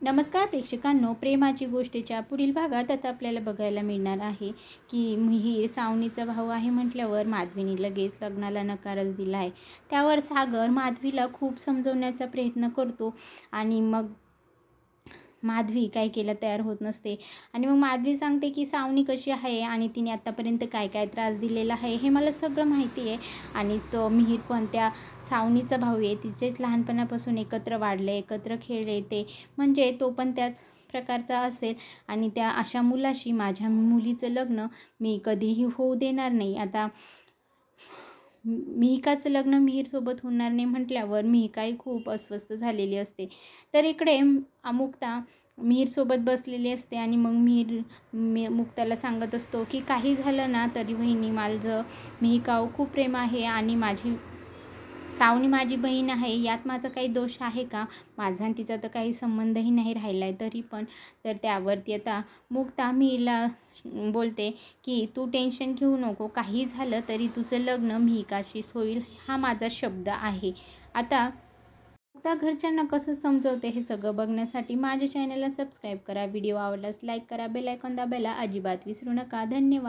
नमस्कार प्रेक्षकांनो प्रेमाची गोष्टीच्या पुढील भागात आता आपल्याला बघायला मिळणार आहे की मिहीर सावनीचा भाऊ आहे म्हटल्यावर माधवीने लगेच लग्नाला नकारच दिला आहे त्यावर सागर माधवीला खूप समजवण्याचा प्रयत्न करतो आणि मग माधवी काय केलं तयार होत नसते. आणि मग माधवी सांगते की सावनी कशी आहे आणि तिने आत्तापर्यंत काय काय त्रास दिलेला आहे हे मला सगळं माहिती आहे. आणि तो मिहीर पण त्या सावनीचा भाऊ आहे. तिचेच लहानपणापासून एकत्र वाढले एकत्र खेळले ते. म्हणजे तो पण त्याच प्रकारचा असेल. आणि त्या अशा मुलाशी माझ्या मुलीचं लग्न मी कधीही होऊ देणार नाही. आता मिहिकाचं लग्न मिहीरसोबत होणार नाही म्हटल्यावर मिहिकाही खूप अस्वस्थ झालेली असते. तर इकडे अमुक्ता मिहीरसोबत बसलेली असते आणि मग मिहीर मी मुक्ताला सांगत असतो की काही झालं ना तरी वहिनी माझं मिहिकाव खूप प्रेम आहे आणि माझी सावनी माझी बहीण आहे यात माझा काही दोष आहे का? माझा आणि तिचा तर काही संबंधही नाही राहिला आहे तरी पण. तर त्यावरती आता मुक्ता मीला बोलते की तू टेन्शन घेऊ नको काही झालं तरी तुझं लग्न मिहिकाशीच होईल हा माझा शब्द आहे. आता मुक्ता घरच्यांना कसं समजवते हे सगळं बघण्यासाठी माझ्या चॅनलला सबस्क्राईब करा. व्हिडिओ आवडल्यास लाईक करा बेलायकॉन दाबायला अजिबात विसरू नका. धन्यवाद.